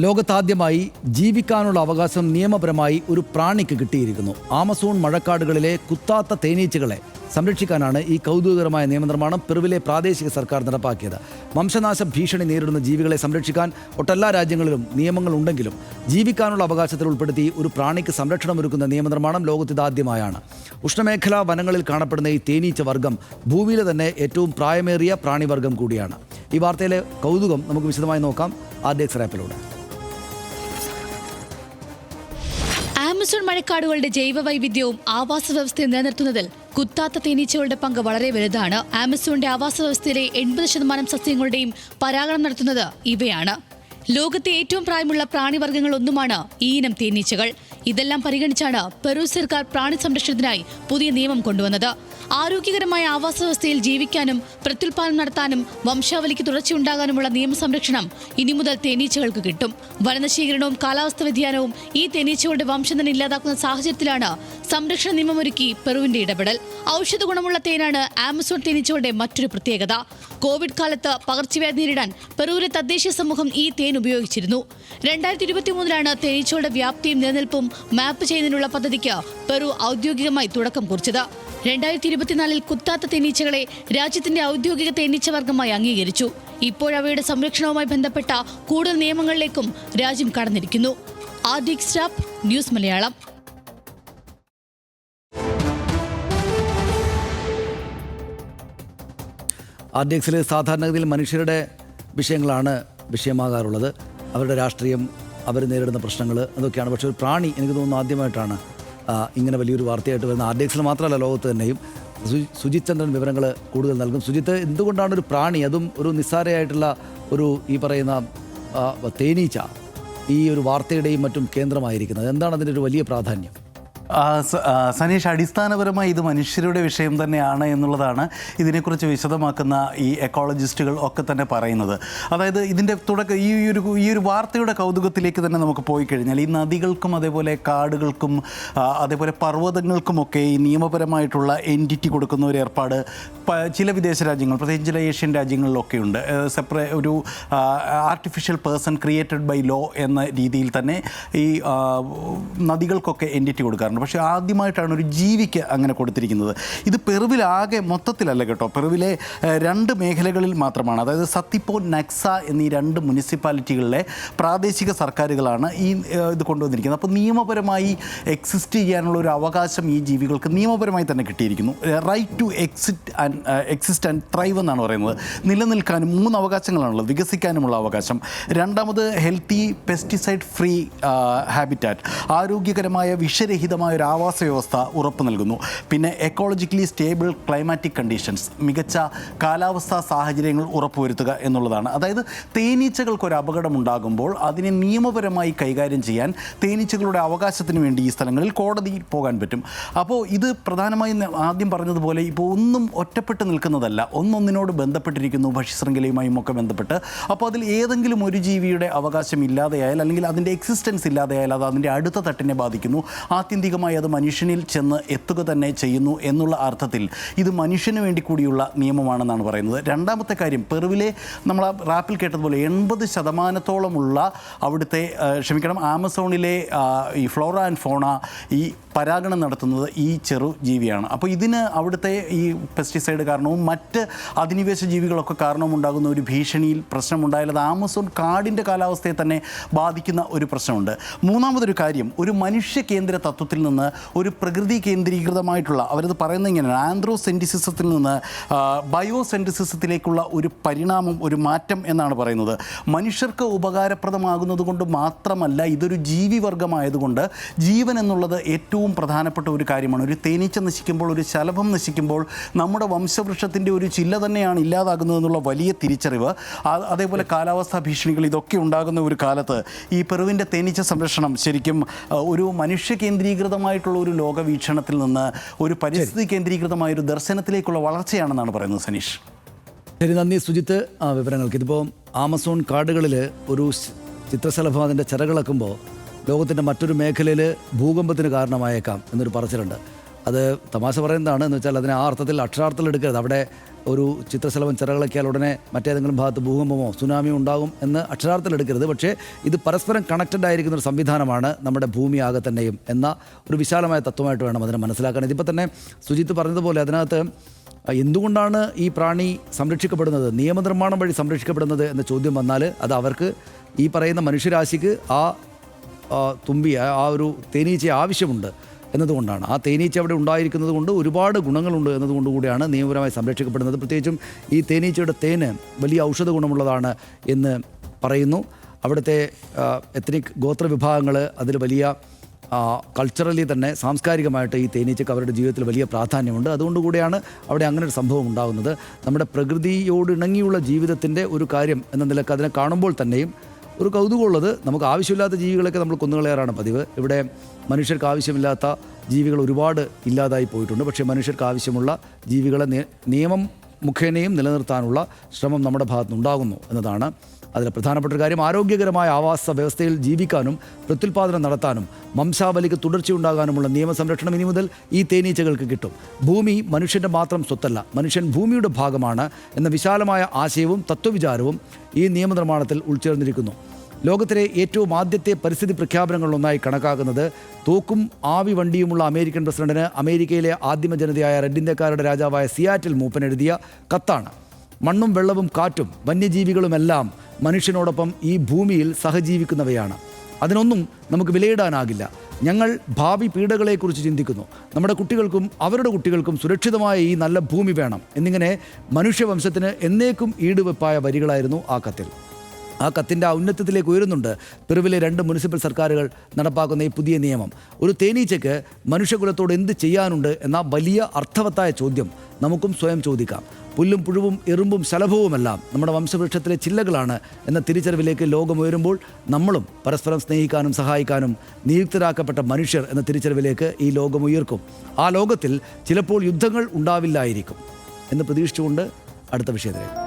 ലോകത്താദ്യമായി ജീവിക്കാനുള്ള അവകാശം നിയമപരമായി ഒരു പ്രാണിക്ക് കിട്ടിയിരിക്കുന്നു. ആമസോൺ മഴക്കാടുകളിലെ കുത്താത്ത തേനീച്ചകളെ സംരക്ഷിക്കാനാണ് ഈ കൗതുകകരമായ നിയമനിർമ്മാണം പെറുവിലെ പ്രാദേശിക സർക്കാർ നടപ്പാക്കിയത്. വംശനാശ ഭീഷണി നേരിടുന്ന ജീവികളെ സംരക്ഷിക്കാൻ ഒട്ടെല്ലാ രാജ്യങ്ങളിലും നിയമങ്ങൾ ഉണ്ടെങ്കിലും ജീവിക്കാനുള്ള അവകാശത്തിൽ ഉൾപ്പെടുത്തി ഒരു പ്രാണിക്ക് സംരക്ഷണമൊരുക്കുന്ന നിയമനിർമ്മാണം ലോകത്തിതാദ്യമായാണ്. ഉഷ്ണമേഖലാ വനങ്ങളിൽ കാണപ്പെടുന്ന ഈ തേനീച്ച വർഗം ഭൂമിയിലെ തന്നെ ഏറ്റവും പ്രായമേറിയ പ്രാണിവർഗം കൂടിയാണ്. ഈ വാർത്തയിലെ കൗതുകം നമുക്ക് വിശദമായി നോക്കാം. ആദ്യ എക്സ് ആപ്പിലൂടെ ആമസോൺ മഴക്കാടുകളുടെ ജൈവ വൈവിധ്യവും ആവാസ വ്യവസ്ഥയും നിലനിർത്തുന്നതിൽ കുത്താത്ത തേനീച്ചകളുടെ പങ്ക് വളരെ വലുതാണ്. ആമസോണിന്റെ ആവാസ വ്യവസ്ഥയിലെ എൺപത് ശതമാനം സസ്യങ്ങളുടെയും പരാഗണം നടത്തുന്നത് ഇവയാണ്. ലോകത്തെ ഏറ്റവും പ്രായമുള്ള പ്രാണിവർഗങ്ങൾ ഒന്നുമാണ് ഈ ഇനം തേനീച്ചകൾ. ഇതെല്ലാം പരിഗണിച്ചാണ് പെറു സർക്കാർ പ്രാണി സംരക്ഷണത്തിനായി പുതിയ നിയമം കൊണ്ടുവന്നത്. ആരോഗ്യകരമായ ആവാസ വ്യവസ്ഥയിൽ ജീവിക്കാനും പ്രത്യുൽപാദനം നടത്താനും വംശാവലിക്ക് തുടർച്ചയുണ്ടാകാനുമുള്ള നിയമസംരക്ഷണം ഇനി മുതൽ തേനീച്ചകൾക്ക് കിട്ടും. വനനശീകരണവും കാലാവസ്ഥ വ്യതിയാനവും ഈ തേനീച്ചകളുടെ വംശം തന്നെ ഇല്ലാതാക്കുന്ന സാഹചര്യത്തിലാണ് സംരക്ഷണ നിയമമൊരുക്കി പെറുവിന്റെ ഇടപെടൽ. ഔഷധ ഗുണമുള്ള തേനാണ് ആമസോൺ തേനീച്ചകളുടെ മറ്റൊരു പ്രത്യേകത. കോവിഡ് കാലത്ത് പകർച്ചവ്യാധി നേരിടാൻ പെറുവിലെ തദ്ദേശീയ സമൂഹം ഈ തേൻ ഉപയോഗിച്ചിരുന്നു. രണ്ടായിരത്തി ഇരുപത്തി മൂന്നിലാണ് തേനീച്ചകളുടെ വ്യാപ്തിയും നിലനിൽപ്പും മാപ്പ് ചെയ്യുന്നതിനുള്ള പദ്ധതിക്ക് പെറു ഔദ്യോഗികമായി തുടക്കം കുറിച്ചത്. രണ്ടായിരത്തി ഇരുപത്തിനാലിൽ കുത്താത്ത തേനീച്ചകളെ രാജ്യത്തിന്റെ ഔദ്യോഗിക തേനീച്ച വർഗമായി അംഗീകരിച്ചു. ഇപ്പോഴവയുടെ സംരക്ഷണവുമായി ബന്ധപ്പെട്ട കൂടുതൽ നിയമങ്ങളിലേക്കും രാജ്യം കടന്നിരിക്കുന്നു. ആദിക് ന്യൂസ് മലയാളം. ആർ സാധാരണഗതിയിൽ മനുഷ്യരുടെ വിഷയങ്ങളാണ് വിഷയമാകാറുള്ളത്. അവരുടെ രാഷ്ട്രീയം അവർ നേരിടുന്ന പ്രശ്നങ്ങൾ അതൊക്കെയാണ്. പക്ഷേ ഒരു പ്രാണി എനിക്ക് തോന്നുന്നു ആദ്യമായിട്ടാണ് ഇങ്ങനെ വലിയൊരു വാർത്തയായിട്ട് വരുന്ന ആർ മാത്രമല്ല ലോകത്ത് തന്നെയും. സുജിത് ചന്ദ്രൻ വിവരങ്ങൾ കൂടുതൽ നൽകും. സുജിത്ത് എന്തുകൊണ്ടാണ് ഒരു പ്രാണി അതും ഒരു നിസ്സാരയായിട്ടുള്ള ഒരു ഈ പറയുന്ന തേനീച്ച ഈ ഒരു വാർത്തയുടെയും മറ്റും കേന്ദ്രമായിരിക്കുന്നത്? എന്താണ് അതിന്റെ ഒരു വലിയ പ്രാധാന്യം? സനീഷ് അടിസ്ഥാനപരമായി ഇത് മനുഷ്യരുടെ വിഷയം തന്നെയാണ് എന്നുള്ളതാണ് ഇതിനെക്കുറിച്ച് വിശദമാക്കുന്ന ഈ എക്കോളജിസ്റ്റുകൾ ഒക്കെ തന്നെ പറയുന്നത്. അതായത് ഇതിന്റെ തുടക്ക ഈ ഒരു ഈ ഒരു വാർത്തയുടെ കൗതുകത്തിലേക്ക് തന്നെ നമുക്ക് പോയി കഴിഞ്ഞാൽ ഈ നദികൾക്കും അതേപോലെ കാടുകൾക്കും അതേപോലെ പർവതങ്ങൾക്കുമൊക്കെ ഈ നിയമപരമായിട്ടുള്ള എന്റിറ്റി കൊടുക്കുന്ന ഒരു ഏർപ്പാട് ചില വിദേശ രാജ്യങ്ങൾ പ്രത്യേകിച്ച് ചില ഏഷ്യൻ രാജ്യങ്ങളിലൊക്കെ ഉണ്ട്. സെപ്പറേ ഒരു artificial person created by law എന്ന രീതിയിൽ തന്നെ ഈ നദികൾക്കൊക്കെ എന്റിറ്റി കൊടുക്കാറുണ്ട്. പക്ഷേ ആദ്യമായിട്ടാണ് ഒരു ജീവിക്ക് അങ്ങനെ കൊടുത്തിരിക്കുന്നത്. ഇത് പെറുവിലാകെ മൊത്തത്തിലല്ല കേട്ടോ. പെറുവിലെ രണ്ട് മേഖലകളിൽ മാത്രമാണ്. അതായത് സത്തിപ്പോ നക്സ എന്നീ രണ്ട് മുനിസിപ്പാലിറ്റികളിലെ പ്രാദേശിക സർക്കാരുകളാണ് ഈ ഇത് കൊണ്ടുവന്നിരിക്കുന്നത്. അപ്പോൾ നിയമപരമായി എക്സിസ്റ്റ് ചെയ്യാനുള്ള ഒരു അവകാശം ഈ ജീവികൾക്ക് നിയമപരമായി തന്നെ കിട്ടിയിരിക്കുന്നു. Right to exit and exist and thrive എന്നാണ് പറയുന്നത്. നിലനിൽക്കാനും മൂന്ന് അവകാശങ്ങളാണുള്ളത്. വികസിക്കാനുമുള്ള അവകാശം. രണ്ടാമത് ഹെൽത്തി പെസ്റ്റിസൈഡ് ഫ്രീ ഹാബിറ്റാറ്റ് ആരോഗ്യകരമായ വിഷരഹിതമായ ഒരു ആവാസ വ്യവസ്ഥ ഉറപ്പ് നൽകുന്നു. പിന്നെ എക്കോളജിക്കലി സ്റ്റേബിൾ ക്ലൈമാറ്റിക് കണ്ടീഷൻസ് മികച്ച കാലാവസ്ഥാ സാഹചര്യങ്ങൾ ഉറപ്പുവരുത്തുക എന്നുള്ളതാണ്. അതായത് തേനീച്ചകൾക്ക് ഒരു അപകടം ഉണ്ടാകുമ്പോൾ അതിനെ നിയമപരമായി കൈകാര്യം ചെയ്യാൻ തേനീച്ചകളുടെ അവകാശത്തിന് വേണ്ടി ഈ സ്ഥലങ്ങളിൽ കോടതിയിൽ പോകാൻ പറ്റും. അപ്പോൾ ഇത് പ്രധാനമായും ആദ്യം പറഞ്ഞതുപോലെ ഇപ്പോൾ ഒന്നും ഒറ്റപ്പെട്ട് നിൽക്കുന്നതല്ല. ഒന്നൊന്നിനോട് ബന്ധപ്പെട്ടിരിക്കുന്നു ഭക്ഷ്യശൃംഖലയുമായും ഒക്കെ ബന്ധപ്പെട്ട്. അപ്പോൾ അതിൽ ഏതെങ്കിലും ഒരു ജീവിയുടെ അവകാശം ഇല്ലാതെയായാൽ അല്ലെങ്കിൽ അതിന്റെ എക്സിസ്റ്റൻസ് ഇല്ലാതെയായാൽ അത് അതിന്റെ അടുത്ത തട്ടിനെ ബാധിക്കുന്നു. ആത്യന്തികമായി അത് മനുഷ്യനിൽ ചെന്ന് എത്തുക തന്നെ ചെയ്യുന്നു എന്നുള്ള അർത്ഥത്തിൽ ഇത് മനുഷ്യന് വേണ്ടി കൂടിയുള്ള നിയമമാണെന്നാണ് പറയുന്നത്. രണ്ടാമത്തെ കാര്യം പെറുവിലെ നമ്മൾ ആ റാപ്പിൽ കേട്ടതുപോലെ എൺപത് ശതമാനത്തോളമുള്ള അവിടുത്തെ ക്ഷമിക്കണം ആമസോണിലെ ഈ ഫ്ലോറ ആൻഡ് ഫോണ ഈ പരാഗണം നടത്തുന്നത് ഈ ചെറു ജീവിയാണ്. അപ്പോൾ ഇതിന് അവിടുത്തെ ഈ പെസ്റ്റിസൈഡ് കാരണവും മറ്റ് അധിനിവേശ ജീവികളൊക്കെ കാരണവും ഉണ്ടാകുന്ന ഒരു ഭീഷണിയിൽ പ്രശ്നമുണ്ടായാലത് ആമസോൺ കാടിന്റെ കാലാവസ്ഥയെ തന്നെ ബാധിക്കുന്ന ഒരു പ്രശ്നമുണ്ട്. മൂന്നാമതൊരു കാര്യം ഒരു മനുഷ്യ കേന്ദ്ര തത്വത്തിൽ നിന്ന് ഒരു പ്രകൃതി കേന്ദ്രീകൃതമായിട്ടുള്ള അവരത് പറയുന്നത് ഇങ്ങനെയാണ് ആന്ത്രോസെന്റിസിസത്തിൽ നിന്ന് ബയോസെന്റിസിസത്തിലേക്കുള്ള ഒരു പരിണാമം ഒരു മാറ്റം എന്നാണ് പറയുന്നത്. മനുഷ്യർക്ക് ഉപകാരപ്രദമാകുന്നത് കൊണ്ട് മാത്രമല്ല ഇതൊരു ജീവിവർഗമായതുകൊണ്ട് ജീവൻ എന്നുള്ളത് ഏറ്റവും പ്രധാനപ്പെട്ട ഒരു കാര്യമാണ്. ഒരു തേനീച്ച നശിക്കുമ്പോൾ ഒരു ശലഭം നശിക്കുമ്പോൾ നമ്മുടെ വംശവൃക്ഷത്തിന്റെ ഒരു ചില്ല തന്നെയാണ് ഇല്ലാതാകുന്നതെന്നുള്ള വലിയ തിരിച്ചറിവ്. അതേപോലെ കാലാവസ്ഥാ ഭീഷണികൾ ഇതൊക്കെ ഉണ്ടാകുന്ന ഒരു കാലത്ത് ഈ പെറുവിന്റെ തേനീച്ച സംരക്ഷണം ശരിക്കും ഒരു മനുഷ്യ കേന്ദ്രീകൃതമായിട്ടുള്ള ഒരു ലോകവീക്ഷണത്തിൽ നിന്ന് ഒരു പരിസ്ഥിതി കേന്ദ്രീകൃതമായ ഒരു ദർശനത്തിലേക്കുള്ള വളർച്ചയാണെന്നാണ് പറയുന്നത് സനീഷ്. ശരി നന്ദി. സുജിത്ത് ആ വിവരങ്ങൾക്ക് ഇതിപ്പോൾ ആമസോൺ കാടുകളിൽ ഒരു ചിത്രശലഭം അതിന്റെ ചിറകിളക്കുമ്പോൾ ലോകത്തിന്റെ മറ്റൊരു മേഖലയിൽ ഭൂകമ്പത്തിന് കാരണമായേക്കാം എന്നൊരു പറച്ചിലുണ്ട്. അത് തമാശ പറയുന്നതാണ്. എന്ന് വെച്ചാൽ അതിനെ ആ അർത്ഥത്തിൽ അക്ഷരാർത്ഥത്തിൽ എടുക്കരുത് അവിടെ ഒരു ചിത്രശലഭം ചിറകളൊക്കെയാൽ ഉടനെ മറ്റേതെങ്കിലും ഭാഗത്ത് ഭൂകമ്പമോ സുനാമിയോ ഉണ്ടാകും എന്ന് അക്ഷരാർത്ഥത്തിൽ എടുക്കരുത്. പക്ഷേ ഇത് പരസ്പരം കണക്റ്റഡ് ആയിരിക്കുന്ന ഒരു സംവിധാനമാണ് നമ്മുടെ ഭൂമി ആകെ തന്നെയും എന്ന ഒരു വിശാലമായ തത്വമായിട്ട് വേണം അതിനെ മനസ്സിലാക്കാൻ. ഇതിപ്പോൾ തന്നെ സുജിത്ത് പറഞ്ഞതുപോലെ അതിനകത്ത് എന്തുകൊണ്ടാണ് ഈ പ്രാണി സംരക്ഷിക്കപ്പെടുന്നത്? നിയമനിർമ്മാണം വഴി സംരക്ഷിക്കപ്പെടുന്നത് എന്ന ചോദ്യം വന്നാൽ അത് അവർക്ക് ഈ പറയുന്ന മനുഷ്യരാശിക്ക് ആ തുമ്പി ആ ഒരു തേനീച്ച ആവശ്യമുണ്ട്. എന്നതുകൊണ്ടാണ്. ആ തേനീച്ച അവിടെ ഉണ്ടായിരിക്കുന്നത് കൊണ്ട് ഒരുപാട് ഗുണങ്ങളുണ്ട് എന്നതുകൊണ്ട് കൂടിയാണ് നിയമപരമായി സംരക്ഷിക്കപ്പെടുന്നത്. പ്രത്യേകിച്ചും ഈ തേനീച്ചയുടെ തേന് വലിയ ഔഷധ ഗുണമുള്ളതാണ് എന്ന് പറയുന്നു. അവിടുത്തെ എത്നിക് ഗോത്ര വിഭാഗങ്ങൾ അതിൽ വലിയ കൾച്ചറലി തന്നെ സാംസ്കാരികമായിട്ട് ഈ തേനീച്ചയ്ക്ക് അവരുടെ ജീവിതത്തിൽ വലിയ പ്രാധാന്യമുണ്ട്. അതുകൊണ്ട് കൂടിയാണ് അവിടെ അങ്ങനെ ഒരു സംഭവം ഉണ്ടാകുന്നത്. നമ്മുടെ പ്രകൃതിയോട് ഇണങ്ങിയുള്ള ജീവിതത്തിന്റെ ഒരു കാര്യം എന്ന നിലയ്ക്ക് അതിനെ കാണുമ്പോൾ തന്നെയും ഒരു കൗതുകമുള്ളത് നമുക്ക് ആവശ്യമില്ലാത്ത ജീവികളൊക്കെ നമ്മൾ കൊന്നുകളയാറാണ് പതിവ്. ഇവിടെ മനുഷ്യർക്ക് ആവശ്യമില്ലാത്ത ജീവികൾ ഒരുപാട് ഇല്ലാതായി പോയിട്ടുണ്ട്. പക്ഷേ മനുഷ്യർക്ക് ആവശ്യമുള്ള ജീവികളെ നിയമം മുഖേനയും നിലനിർത്താനുള്ള ശ്രമം നമ്മുടെ ഭാഗത്തുനിന്ന് ഉണ്ടാകുന്നു എന്നതാണ് അതിൽ പ്രധാനപ്പെട്ട കാര്യം. ആരോഗ്യകരമായ ആവാസ വ്യവസ്ഥയിൽ ജീവിക്കാനും പ്രത്യുൽപാദനം നടത്താനും വംശാവലിക്ക് തുടർച്ചയുണ്ടാകാനുമുള്ള നിയമസംരക്ഷണം ഇനി മുതൽ ഈ തേനീച്ചകൾക്ക് കിട്ടും. ഭൂമി മനുഷ്യന്റെ മാത്രം സ്വത്തല്ല മനുഷ്യൻ ഭൂമിയുടെ ഭാഗമാണ് എന്ന വിശാലമായ ആശയവും തത്വവിചാരവും ഈ നിയമനിർമ്മാണത്തിൽ ഉൾച്ചേർന്നിരിക്കുന്നു. ലോകത്തിലെ ഏറ്റവും ആദ്യത്തെ പരിസ്ഥിതി പ്രഖ്യാപനങ്ങളിലൊന്നായി കണക്കാക്കുന്നത് തോക്കും ആവി വണ്ടിയുമുള്ള അമേരിക്കൻ പ്രസിഡന്റിന് അമേരിക്കയിലെ ആദിമ ജനതയായ റെഡ് ഇന്ത്യക്കാരുടെ രാജാവായ സിയാറ്റിൽ മൂപ്പൻ എഴുതിയ കത്താണ്. മണ്ണും വെള്ളവും കാറ്റും വന്യജീവികളുമെല്ലാം മനുഷ്യനോടൊപ്പം ഈ ഭൂമിയിൽ സഹജീവിക്കുന്നവയാണ്. അതിനൊന്നും നമുക്ക് വിലയിടാനാകില്ല. ഞങ്ങൾ ഭാവി പീഡകളെക്കുറിച്ച് ചിന്തിക്കുന്നു. നമ്മുടെ കുട്ടികൾക്കും അവരുടെ കുട്ടികൾക്കും സുരക്ഷിതമായ ഈ നല്ല ഭൂമി വേണം. എന്നിങ്ങനെ മനുഷ്യവംശത്തിന് എന്നേക്കും ഈടുവെപ്പായ വരികളായിരുന്നു ആ കത്തിൽ. ആ കത്തിന്റെ ഔന്നത്യത്തിലേക്ക് ഉയരുന്നുണ്ട്. പെറുവിലെ രണ്ട് മുനിസിപ്പൽ സർക്കാരുകൾ നടപ്പാക്കുന്ന ഈ പുതിയ നിയമം. ഒരു തേനീച്ചയ്ക്ക് മനുഷ്യകുലത്തോട് എന്ത് ചെയ്യാനുണ്ട് എന്ന വലിയ അർത്ഥവത്തായ ചോദ്യം നമുക്കും സ്വയം ചോദിക്കാം. പുല്ലും പുഴുവും എറുമ്പും ശലഭവുമെല്ലാം നമ്മുടെ വംശവൃക്ഷത്തിലെ ചില്ലകളാണ് എന്ന തിരിച്ചറിവിലേക്ക് ലോകം ഉയരുമ്പോൾ നമ്മളും പരസ്പരം സ്നേഹിക്കാനും സഹായിക്കാനും നിയുക്തരാക്കപ്പെട്ട മനുഷ്യർ എന്ന തിരിച്ചറിവിലേക്ക് ഈ ലോകം ഉയർക്കും. ആ ലോകത്തിൽ ചിലപ്പോൾ യുദ്ധങ്ങൾ ഉണ്ടാവില്ലായിരിക്കും എന്ന് പ്രതീക്ഷിച്ചുകൊണ്ട് അടുത്ത വിഷയത്തിലേക്ക്